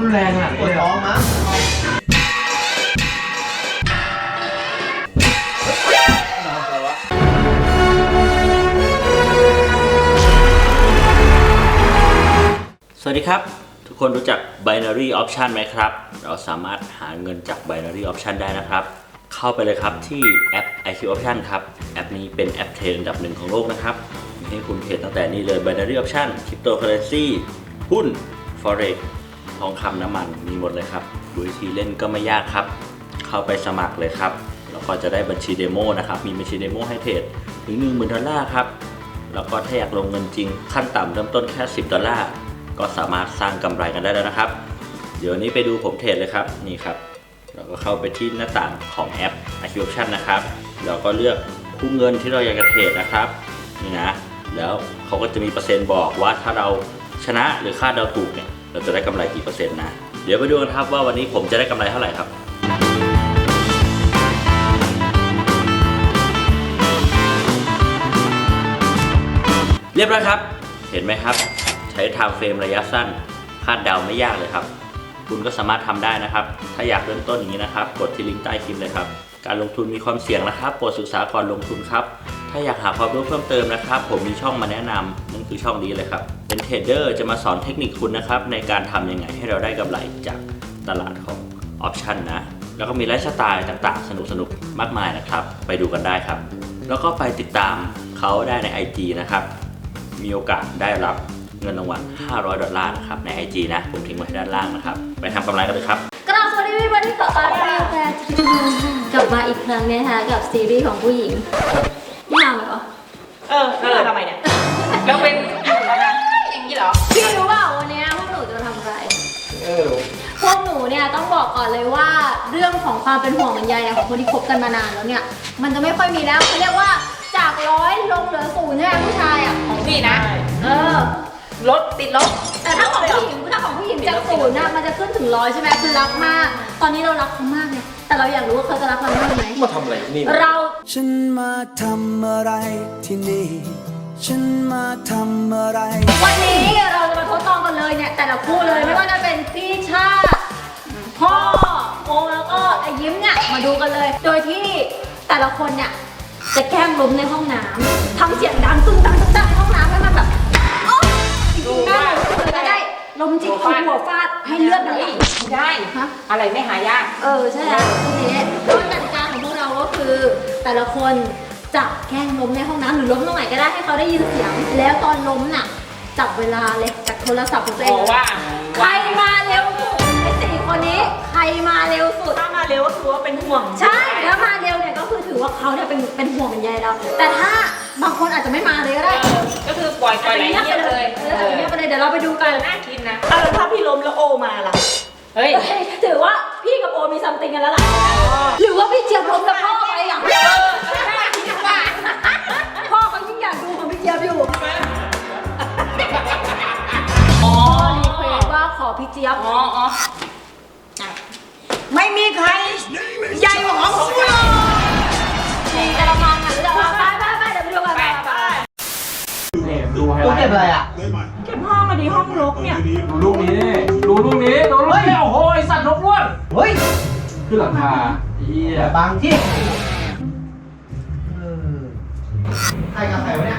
รุนแรงขนาดปนี้วดเลยเหรท้อองมั้งสวัสดีครับ ทุกคนรู้จัก binary option ไหมครับ เราสามารถหาเงินจาก binary option ได้นะครับ เข้าไปเลยครับที่แอป IQ option ครับ แอปนี้เป็นแอปเทรดอันดับหนึ่งของโลกนะครับมีให้คุณเทรดตั้งแต่นี่เลย binary option cryptocurrency หุ้น forex ทองคำน้ำมันมีหมดเลยครับดูวิธีเล่นก็ไม่ยากครับ เข้าไปสมัครเลยครับ แล้วก็จะได้บัญชีเดโมนะครับมีบัญชีเดโมให้เทรดถึง1 0,000ดอลลาร์ครับแล้วก็ถ้าอยากลงเงินจริงขั้นต่ำเริ่มต้นแค่ 10 ดอลลาร์ก็สามารถสร้างกำไรกันได้แล้วนะครับ เดี๋ยวนี้ไปดูผมเทรดเลยครับนี่ครับเราก็เข้าไปที่หน้าต่างของแอป i q Option นะครับเราก็เลือกคู่เงินที่เราอยากจะเทรดนะครับนี่นะแล้วเขาก็จะมีเปอร์เซ็นต์บอกว่าถ้าเราชนะหรือคาดเดาถูกเนี่ย เราจะได้กำไรกี่เปอร์เซ็นต์นะ เดี๋ยวไปดูกันครับว่าวันนี้ผมจะได้กำไรเท่าไหร่ครับเรียบร้อยครับ เห็นไหมครับ ใช้ไทม์เฟรมระยะสั้นคาดเดาไม่ยากเลยครับ คุณก็สามารถทำได้นะครับ ถ้าอยากเริ่มต้นอย่างนี้นะครับ กดที่ลิงก์ใต้คลิปเลยครับ การลงทุนมีความเสี่ยงนะครับ โปรดศึกษาก่อนลงทุนครับ ถ้าอยากหาความรู้เพิ่มเติมนะครับ ผมมีช่องมาแนะนำนั่นคือช่องนี้เลยครับ เป็นเทรดเดอร์จะมาสอนเทคนิคคุณนะครับ ในการทำยังไงให้เราได้กำไรจากตลาดของออปชันนะ แล้วก็มีไลฟ์สไตล์ต่างๆ สนุกๆ มากมายนะครับ ไปดูกันได้ครับ แล้วก็ไปติดตามเขาได้ใน IG นะครับ มีโอกาสได้รับเงินรางวัล 500 ดอลลาร์นะครับ ใน IG นะ ผมทิ้งไว้ด้านล่างนะครับ ไปทำกำไรกันเลยครับกราบสวัสดีพี่วันที่กับอาร์ตแฟร์กลับมาอีกครั้งเนี่ยนะคะกับซีรีส์ของผู้หญิงไม่เอาเหรอ เออแล้วเราทำไมเนี่ย แล้วเป็นอย่างนี้เหรอ พี่รู้เปล่าวันเนี้ยพวกหนูจะทำอะไร เออพวกหนูเนี่ยต้องบอกก่อนเลยว่าเรื่องของความเป็นห่วงเป็นใยเนี่ยของคนที่คบกันมานานแล้วเนี่ย มันจะไม่ค่อยมีแล้วเขาเรียกว่าจากร้อยลงเหลือศูนย์ใช่ไหมผู้ชายอะ ของพี่นะ เออ รถติดลบ แต่ถ้าของผู้หญิงถ้าของผู้หญิงจากศูนย์น่ะมันจะขึ้นถึงร้อยใช่ไหมคือรักมาก ตอนนี้เรารักเขามากไง แต่เราอยากรู้ว่าเขาจะรักเรามากไหมมาทำอะไรนี่เราฉันมาทำอะไรที่นี่ ฉันมาทำอะไร วันนี้เราจะมาทดลองกันเลยเนี่ยแต่ละคู่เลยไม่ว่าจะเป็นพี่ชาติพ่อโอแล้วก็ไอ้ยิ้มเนี่ยมาดูกันเลย โดยที่แต่ละคนเนี่ยจะแกล้งล้มในห้องน้ำทำเสียงดังตุ้งตังตุ้งตังในห้องน้ำให้มันแบบโอ๊ยจริงๆได้เลยจะได้ลมจิกเอาหัวฟาดให้เลือดมันไหล ไม่ได้ฮะ อะไรไม่หายาก เออใช่แล้วทีนี้โดยกติกาของพวกเราก็คือ แต่ละคนจะแกล้งล้มในห้องน้ำหรือล้มตรงไหนก็ได้ให้เขาได้ยินเสียง แล้วตอนล้มน่ะจับเวลาเลยจากโทรศัพท์ของตัวเอบอกงว่าใครมาเร็วสุดไอ้สี่คนนี้ใครมาเร็วสุด ถ้ามาเร็วก็คือว่าเป็นห่วงใช่แล้วมาเร็วเนี่ยก็คือถือว่าเขาเนี่ยเป็นเป็นห่วงเป็นใยเรา แต่ถ้าบางคนอาจจะไม่มาเลยก็ได้เออก็คือปล่อยปล่อยไหลเงียบเลยเออเงียบไปเลยเดี๋ยวเราไปดูกัน น่ากินนะอะแล้วถ้าพี่ล้มแล้วโอมาล่ะ เฮ้ยเฮ้ย ถือว่าพี่กับโอมีซัมติงกันแล้วล่ะ ห บางที่เออใครกับใครวะเนี่ย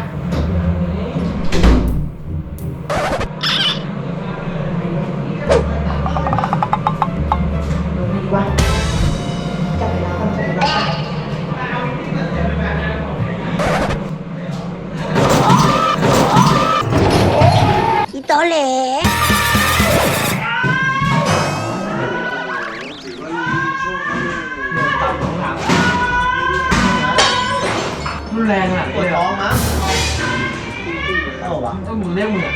ะต้องมึงเรียกมึงอะ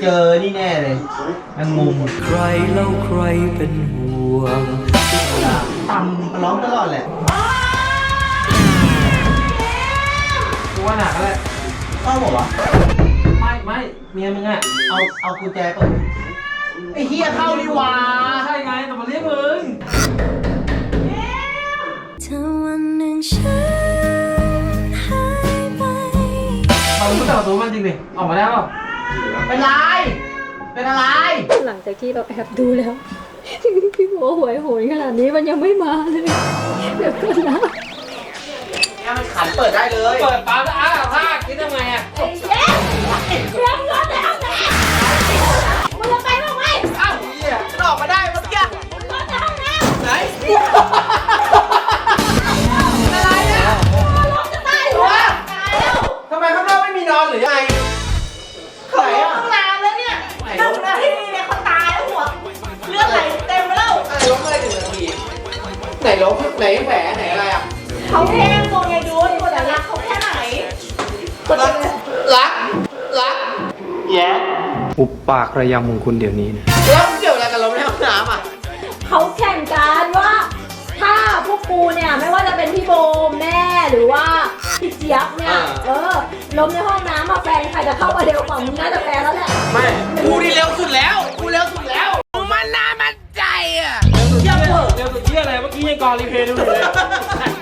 เจอนี่แน่เลยแมงมุมใครเล่าใครเป็นห่วงตำร้องตลอดแหละกูว่าหนักแล้วแหละเข้าบอกวะไม่ไม่เมียมึงอะเอาเอากุญแจเปิดไอ้เฮียเข้าดีว่าใช่ไงแต่มาเรียกมึงถ้าวันหนึ่งฉันหายไปมามึงเปิดประตูมันจริงดิออกมาได้เปล่า เป็นไร เป็นอะไร หลังจากจากที่เราแอบดูแล้ว พี่โบหวยโหยขนาดนี้มันยังไม่มาเลยเดี๋ยวก่อนนะเนี่ยมันขันเปิดได้เลยเปิดปั๊บแล้วอ้าวผ้าคิดทำไงอะไอ้เย้เรื่องเงินแล้วนะมึงจะไปบ้างไหมอ้าวเฮียมันออกมาได้เมื่อกี้มึงในห้องน้ไหนำอะไรอะลงจะตายหัวตายแล้วทำไมข้างนอกไม่มีนอนหรือยังไง ไหนล้มไหนแผลไหนอะไรอะเขาแค่โกงไงดูว่าตัวแต่รักเขาแค่ไหนรักรักรักแย่อุปปากระยำของคุณเดี๋ยวนี้นะแล้วเกี่ยวอะไรกับล้มในห้องน้ำอะเขาแข่งกันว่าถ้าพวกกูเนี่ยไม่ว่าจะเป็นพี่โบแม่หรือว่าพี่เจี๊ยบเนี่ยเออล้มในห้องน้ำมาแฟนใครจะเข้ามาเร็วกว่ามึงน่าจะแฟนแล้วแหละไม่กูนี่เร็วสุดแล้วกูเร็วสุด เมื่อกี้ยังกอรีเพย์ดูเลย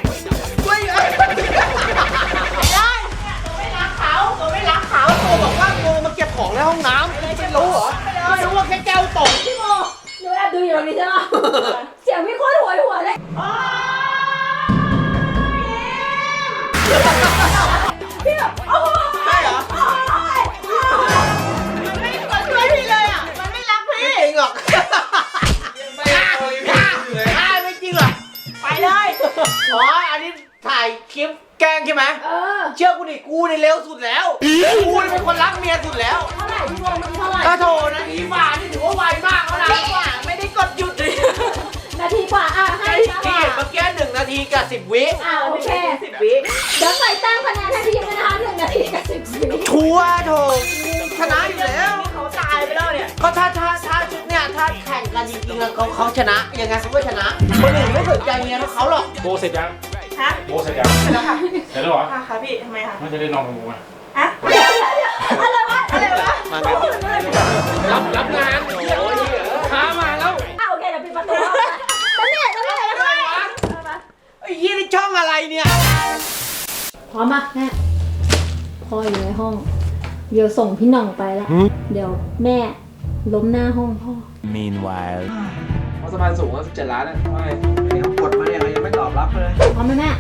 วิอะโอเคสิบวิเดี๋ยวใส่แต้มคะแนนให้พี่ด้วยนะคะหนึ่งนาทีกับสิบวิชัวร์โถชนะอยู่แล้ว เขาตายไปแล้วเนี่ยก็ถ้าถ้าถ้าชุดเนี่ยถ้าแข่งกันจริงๆแล้วเขาเขาชนะ ยังไงเขาก็ชนะ คนอื่นไม่สนใจเมียเท่าเขาหรอก โบเสร็จยังฮะโบเสร็จยังเสร็จแล้วค่ะเสร็จแล้วเหรอค่ะค่ะพี่ทำไมคะมันจะได้นอนกับกูไหมฮะอะไรวะอะไรวะรับรับงาน ร้อมป่ะแม่พ่ออยู่ในห้อง เดี๋ยวส่งพี่หน่องไปละเดี๋ยวแม่ล้มหน้าห้องพ่อเพราะสะพานสูงก็สิบเจ็ดล้านนะไม่กดมาเนี่ยเรายังไม่ตอบรับเลยพร้อมไหมแม่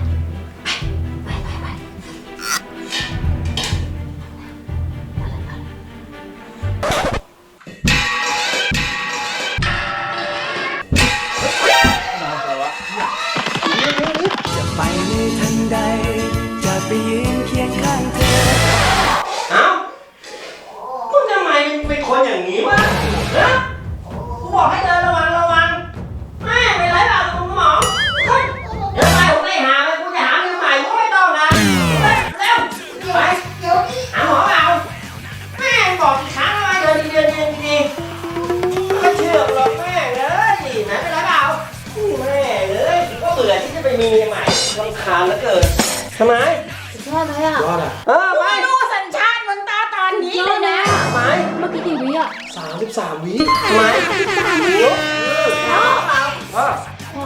ทำไมสุดยอดเลยอะเออไปดูสัญชาติมึงตาตอนนี้ยเลอดยนะนะไหมเมื่อกี้กี่วิอะสามสิบสามวิทำไมพ่ออะ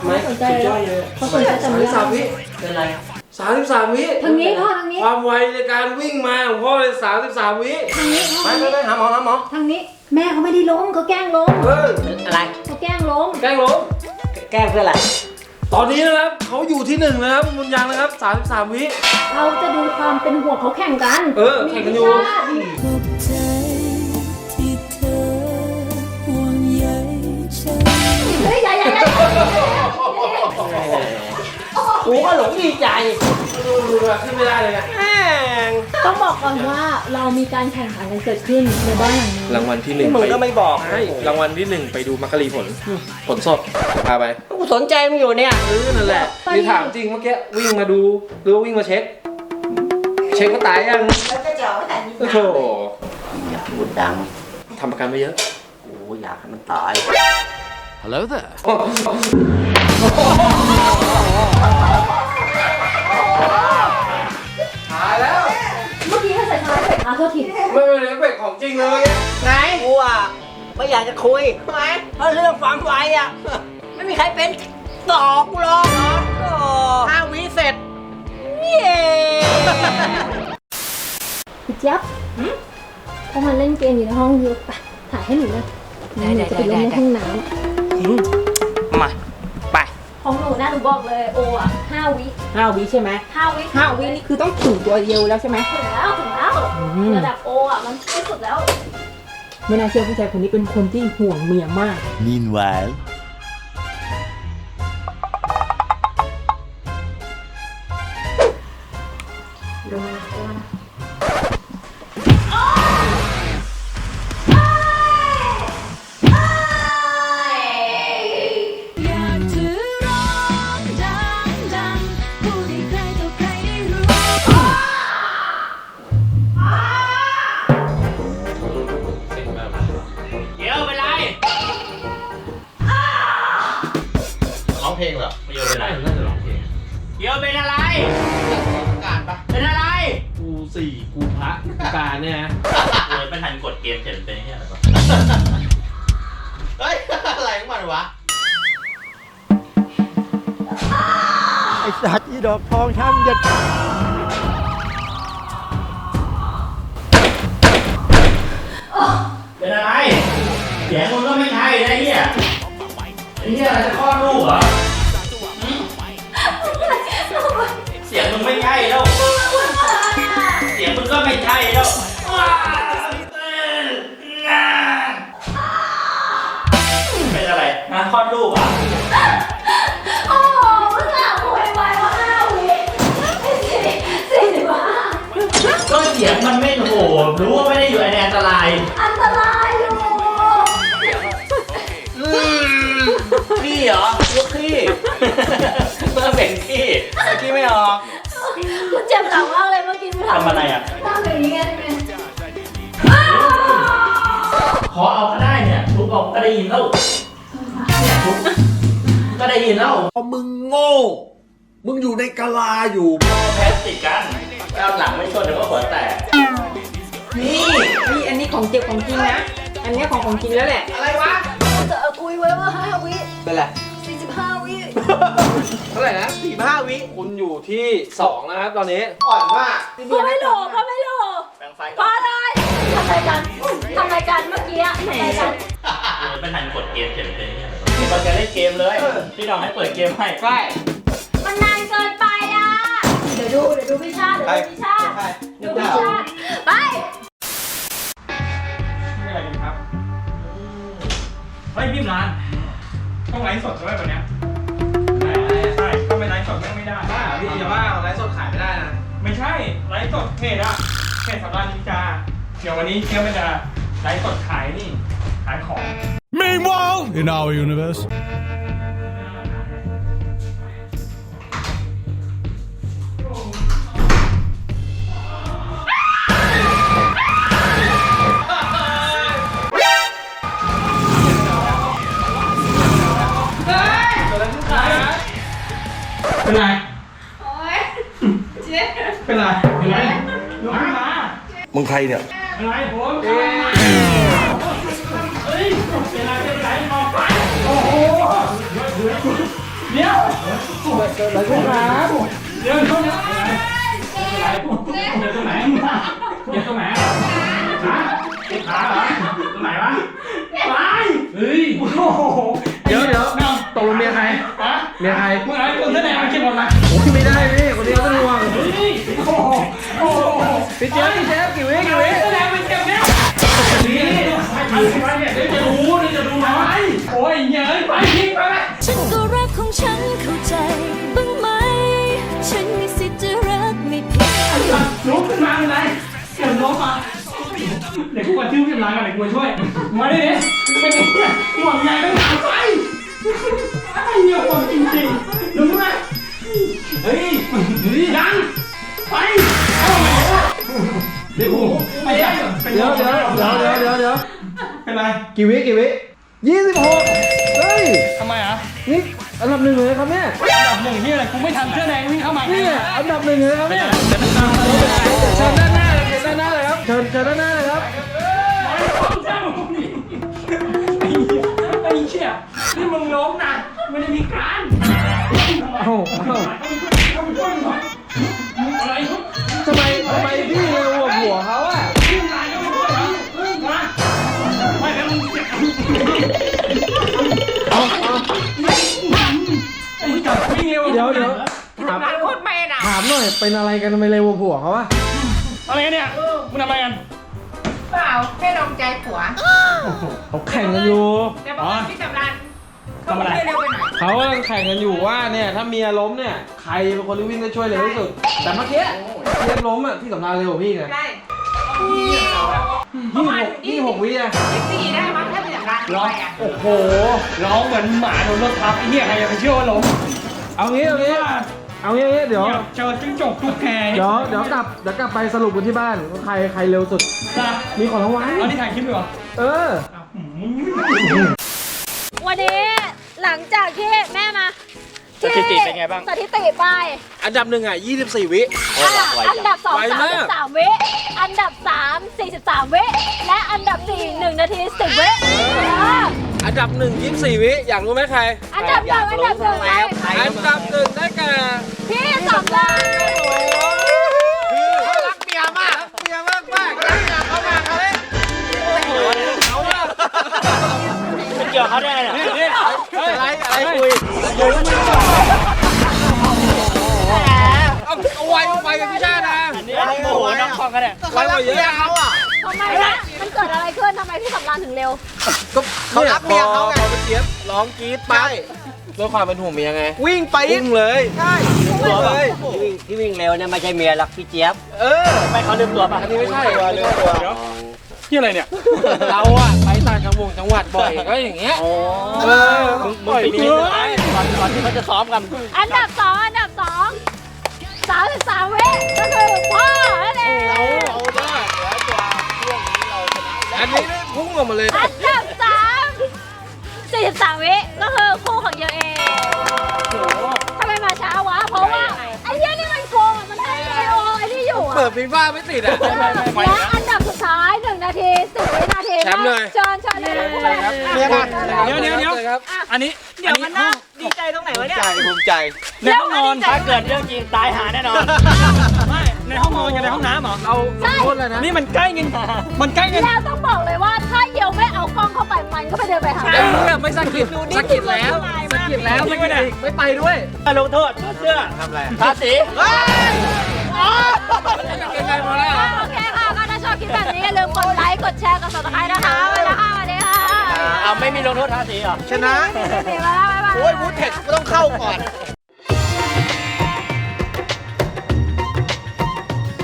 เขาสนใจเลยเขาสนใจแต่สามเมีสิยบสามวิเป็นไรสามสิบสามวิทางนี้พ่อทางนี้ ความไวในการวิ่งมาของพ่อเลยสามสิบสามวิทางนี้พ่อไปทางไปนี้ไปหาหมอหาหมอทางนี้ แม่เขาไม่ได้ล้มเขาแกล้งล้มเอออะไรเขาแกล้งล้มแกล้งล้มแกล้งเพื่ออะไร ตอนนี้นะครับเขาอยู่ที่หนึ่งนะครับมุนยังนะครับสามสิบสามวิ เราจะดูความเป็นห่วงเขาแข่งกันเออแข่งกันอยู่ มีชาติขอบใจที่เธอห่วงใยฉัน เฮ้ยอย่าอย่าอย่ากูก็หลงดีใจ ดูดูแบบขึ้นไม่ได้เลยเนี่ยแม่ งต้องบอกก่อนว่าเรามีการแข่งขันกันเกิดขึ้นในบ้านหลังนี้รางวัลที่หนึ่งมึงก็ไม่บอกใช่รางวัลที่หนึ่งไปดูมักกะลีผล ผลสดพาไปกูสนใจมึงอยู่เนี่ยเออนั่นแหละนี่ถามจริงเมื่อกี้วิ่งมาดูหรือว่าวิ่งมาเช็ค เช็คว่าตายยังแล้วจะเจาะแต่นี้โอ้โหอย่าพูดดังทำประกันไปเยอะกูอยากให้มันตายหายแล้ว เมื่อกี้เขาใส่ท้ายใส่ขาโทษทีไม่เป็นเอฟเฟกต์ของจริงเลยเมื่อกี้ไหนกูอะไม่อยากจะคุยทำไมเพราะเรื่องความไวอะ ไม่มีใครเป็นต่อกูหรอกห้าวิเสร็จ เย้พี่เจี๊ยบเขามาเล่นเกมอยู่ในห้องอยู่ไปถ่ายให้หนูเลยได้ได้จะได้ไปลได้งในได้ห้องน้มาไปำ ของหนูนะหนูบอกเลยโออะห้าวิห้าวิใช่ไหมห้าวิห้าวินี่คือต้องถึงตัวเดียวแล้วใช่ไหมถึงแล้วถึงแล้วอืมระดับโออะมันที่สุดแล้วไม่น่าเชื่อผู้ชายคนนี้เป็นคนที่ห่วงเมียมาก Meanwhile ไอสัตว์อีดอกทองช้ำยัดเป็นอะไรเสียงมึงก็ไม่ใช่นะไอ้เฮียไอ้เฮียอะไรจะคลอดลูกเหรอหืมเสียงมึงไม่ใช่แล้ว เสียงมึงก็ไม่ใช่แล้วเป็นอะไรนะคลอดลูกเหรอะ สียงมันไม่โหรู้ว่าไม่ได้อยู่ในอันตราย อันตรายอยู่พี่เหรอลูกพี่เมื่อเป็นพี่เมื่อกี้ไม่ออกคุณเจ็บหลังมากเลยเมื่อกี้ไม่ทำอะไรอะทำอย่างนี้ไงเป็นขอเอาก็ได้เนี่ยทุกออกก็ได้ยินแล้วเนี่ยทุกก็ได้ยินแล้วพอมึงโง่ มึงอยู่ในกะลาอยู่แพสติดกัน ก้าวหลังไม่ชนเดี๋ยวก็หัวแตก นี่นี่อันนี้ของเจ็บของจริงนะ อันนี้ของของจริงแล้วแหละ อะไรวะจะเอาคุยไว้ว่าห้าวิเป็นไรสี่สิบห้าวิเท่าไหร่นะสี่ห้าวิ คุณอยู่ที่สองนะครับตอนนี้ อ่อนมากก็ไม่หลอกก็ไม่หลอกแปลงไฟพก่ออนเลยทำรายการทำรายการเมื่อกี้อะทำรายการเลยไม่ทันกดเกมเสร็จเป็นที่อะไรวะพี่บอลจะเล่นเกมเลย พี่น้องให้เปิดเกมให้ ใช่ มันนานเกินไปอะเดี๋ยวดูเดี๋ยวดูพี่ชาติเดี๋ยวดูพี่ชาติใช่เดี๋ยวดูพี่ชาติไปไม่อะไรกันครับเฮ้ยพี่ร้านต้องไลฟ์สดด้วยแบบเนี้ยใช่ถ้าไม่ไลฟ์สดแม่งไม่ได้บ้าพี่อย่าบ้าไลฟ์สดขายไม่ได้นะไม่ใช่ไลฟ์สดเพจอะเพจสำราญนินจาเดี๋ยววันนี้เที่ยวมันจะไลฟ์สดขายนี่ขายของ Meanwhile, in our universe. เป็นไร โอ๊ยเจ๊เป็นไร เป็นไรยกขึ้นมามึงใครเนี่ย เป็นไรผมเฮ้ยเป็นไรเป็นไรมองไปโอ้โหเดี๋ยวเกิดอะไรขึ้นครับเดี๋ยวเดี๋ยวเดี๋ยวอะไรเดี๋ยวตรงไหนเดี๋ยวตรงไหนฮะเจ็บขาเหรอตรงไหนวะไปเฮ้ยโอ้โหเดี๋ยวเดี๋ยวตกลงเมียใครฮะ เมียใครมึงเอาไอ้คนเสื้อแดงมาเก็บหมดละโอ้ยไม่ได้พี่คนนี้เขาต้องห่วงเฮ้ยโอ้โหโอ้โหพี่เจ๊ยบพี่เจ๊ยบกี่วิกี่วิเสื้อแดงไปเก็บเนี่ยนี่ไปไปเนี่ยเดี๋ยวจะรู้เดี๋ยวจะดูน้อยโอ้ยเย้ยไปทิ้งไปไปฉันก็รักของฉันเข้าใจบ้างไหมฉันมีสิทธิ์จะรักไม่ผิดลุกขึ้นมาเป็นไรเกิดล้มมาเดี๋ยวกูกระทืบพี่ร้านกันเดี๋ยวกูมาช่วยมาดิเนี่ยเป็นไงเนี่ยห่วงใยต้องหาไฟไอ้ เหี้ยห่วงจริงๆดูไหมเฮ้ยเฮ้ยยังไปเอาไหนวะเดี๋ยวกูไปได้ก่อนเดี๋ยวเดี๋ยวเดี๋ยวเดี๋ยวเดี๋ยวเดี๋ยวเป็นไรกี่วิกี่วิยี่สิบหกเฮ้ยทำไมอะนี่อันดับหนึ่งเลยครับเนี่ยอันดับหนึ่งที่อะไรกูไม่ทันเสื้อแดงวิ่งเข้ามานี่อันดับหนึ่งเลยครับเนี่ยเชิญด้านหน้าเลยเชิญด้านหน้าเลยครับเชิญเชิญด้านหน้าเลยครับไอ้เหี้ยไอ้เชี่ยนี่มึงล้มนะ ไม่ได้มีการเอ้าทำหอะไรทุกทำไมทำไมพี่เลยหัวหัวเขาอะเดี๋ยวเดี๋ยวถามโคตรเป็น่ะถามหน่อยเป็นอะไรกันทำไมเลวหัวเขาอะอะไรเนี่ยมึงทำอะไรกันเปล่าแค่ลองใจผัวเขาแข่งกันอยู่แต่บอกว่าพี่จำรัน ทำอะไร เร็วไปหน่อยเขากำลังแข่งกันอยู่ว่าเนี่ยถ้าเมียล้มเนี่ยใครเป็นคนที่วิ่งได้ช่วยเร็วที่สุด แต่เมื่อกี้เมียล้มอะพี่สำราญเร็วกว่าพี่ไงได้ยี่สิบหกยี่สิบหกวิอะยี่สิบสี่ได้มั้งถ้าพี่สำรานร้องไปอะโอ้โห ร้องเหมือนหมาโดนรถทับไอ้เหี้ยใครจะไปเชื่อว่าล้มเอางี้เอางี้เอางี้เอางี้เดี๋ยว เนี่ยเจอจิ้งจกตุ๊กแกเดี๋ยวเดี๋ยวกลับเดี๋ยวกลับไปสรุปกันที่บ้านว่าใครใครเร็วสุด นะมีของรางวัลเอาที่ถ่ายคลิปอยู่เหรอเออวันนี้ หลังจากที่แม่มาสถิติเป็นไงบ้าง สถิติไป อันดับหนึ่งอะ 24 วิอะอันดับ2ไวมาก33วิ อันดับ3 43วิ และอันดับ4 1นาที10วิเอออันดับหนึ่ง24 วิ อยากรู้ไหมใคร อันดับหนึ่งอันดับหนึ่งใครอันดับหนึ่งได้แก่พี่สำราญเขารักเมียมากรักเมียมากมากรักเมียเขามากเลยเขามากมันเกี่ยวเขาได้ไงเนี่ยนี่ อะไรอะไรคุยเอาเอาไว้เอาไว้กับพี่ชาตินะอันนี้โมโหน้องคองกันเนี่ยไว้กว่าเยอะเขาอะทำไมนะมันเกิดอะไรขึ้นทำไมพี่สำราญถึงเร็ว ก็เขารักเมียเขาไงพอไปเจี๊ยบร้องกรี๊ดปั๊บด้วยความเป็นห่วงเมียไง วิ่งไปวิ่งเลยใช่วิ่งเลยที่วิ่งเร็วเนี่ยไม่ใช่เมียรักพี่เจี๊ยบ เออไม่เขาลืมตัวป่ะอันนี้ไม่ใช่เรื่องตัวเดี๋ยวที่อะไรเนี่ย เราอะไปต่างจังหวัดจังหวัดบ่อยก็อย่างเงี้ยเออ มึงปล่อยมีเมีนิดยหน่อยก่อนก่อนที่เขาจะซ้อมกันอันดับสองอันดับสองสามสิบสามวิก็คือพ่อนั่นเองเอาได้อันนี้ได้พุ่งออกมาเลยอันดับสามสี่สิบสามวิก็คือคู่ของเยอะเองทำไมมาช้าวะเพราะว่าไอ้เนี้ยนี่มันโกงอะมันให้ไอโอไอ้นี่อยู่อะเปิดฟีฟ่าไม่ติดอะ ท้ายหนึ่งนาทีสิบวินาทีแชมป์เลย เชิญเชิญเลยทั้งคู่เลยครับเรียกว่าเดี๋ยวเดี๋ยวเดี๋ยวครับอันนี้เดี๋ยวมันน่าดีใจตรงไหนวะเนี่ยภูมิใจ ในห้องนอนถ้าเกิดเรื่องจริงตายหาแน่นอน ไม่ ในห้องนอนกับในห้องน้ำเหรอ เอาโทษเลยนะนี่มันใกล้กันมันใกล้กันแล้วต้องบอกเลยว่าถ้าเยียวไม่เอากล้องเข้าไปมันก็ไปเดินไปหาไอ้เนี่ยไม่สะกิดสะกิดแล้วสะกิดแล้วไม่ไปไม่ไปด้วยลงโทษถอดเสื้อทำอะไรทาสีไกลๆมาแล้วโอเคค่ะก็ถ้าชอบคลิปแบบนี้อย่า ลืมกดไลค์ กดแชร์ กด subscribe นะคะไปแล้วค่ะสวัสดีค่ะเอาไม่มีลงโทษทาสีเหรอชนะสวัสดีค่ะบ๊ายบาย โอ้ยวูดเทคก็ต้องเข้าก่อน